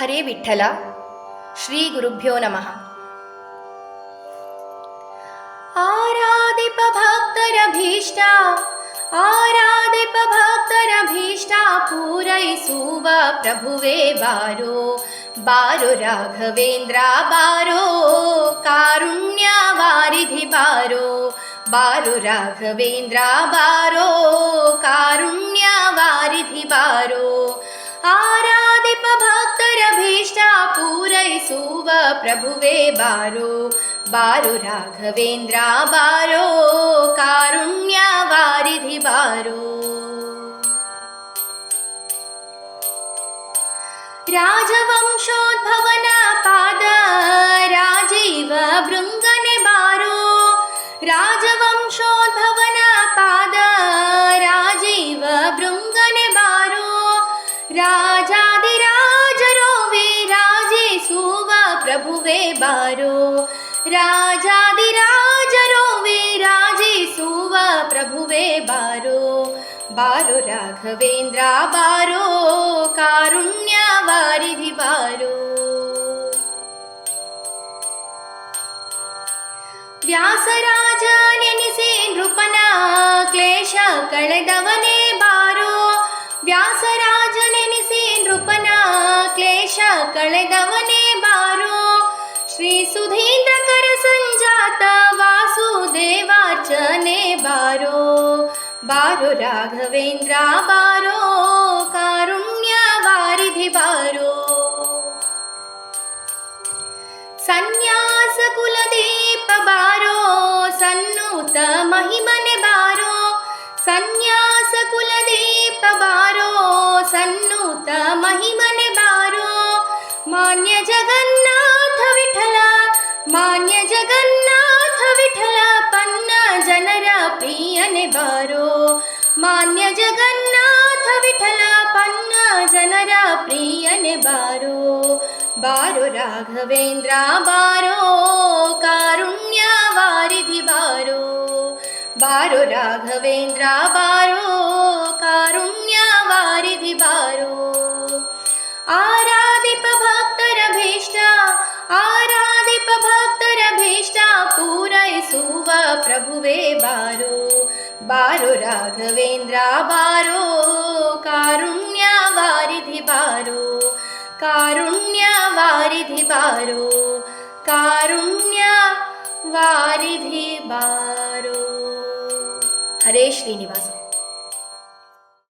हरे विठ्ठल। श्रीगुरुभ्यो नमः। आराधिपभक्तरभीष्टा आराधिपभक्तरभीष्टा पूरयिसुव प्रभुवे बारो बारो राघवेन्द्रा बारो कारुण्यावारिधि बारो आरादिपभक्तारभीष्टा राघवेन्द्रा बारो कारुण्यारिधिपारो बारो। ಪೂರೈಸುವ ಪ್ರಭುವೇ ಬಾರೋ ಬಾರೋ ರಾಘವೇಂದ್ರ ಬಾರೋ ಕಾರುಣ್ಯ ವಾರಿಧಿ ಬಾರೋ ರಾಜವಂಶೋದ್ಭವನ ರಾಜಾದಿರಾಜರೋ ವಿರಾಜಿಸುವ ಪ್ರಭುವೇ ಬಾರೋ ಬಾರೋ ರಾಘವೇಂದ್ರ, ಬಾರೋ ಕಾರುಣ್ಯ ವಾರಿಧಿ ಬಾರೋ. ವ್ಯಾಸರಾಜ ನೆನೆಸಿ ನೃಪನ ಕ್ಲೇಶ ಕಳೆದವನೇ ಬಾರೋ ವ್ಯಾಸರಾಜ ನೆನೆಸಿ ನೃಪನ ಕ್ಲೇಶ ಕಳೆದವನೇ श्री सुधीतर बारो बारो राघवेन्द्रा बारो कारुण्यवारिधि बारो। सन्न्यासकुलदीप बारो सन्नूत महिमने बारो। सन्न्यासकुलदीप बारो सन्नूत महिमने बारो। मान्य जगन्ना मान्य जगन्नाथ विठल पन्न जनरा बारो मान्य जगन्नाथ जगन्नाथल पन्ना जनरा बारो बारो राघवेन्द्र बारो कारुण्या वारिबारो बारो। राघवेन्द्र बारो कारुण्य आराधिप भक्तरभीष्टा आराधिपभक्ता प्रभुवे बारो बारो राघवेन्द्रा बारो कारुण्यावारिधि बारो कारुण्यावारिधि बारो कारुण्यावारिधि बारो। हरे श्रीनिवास।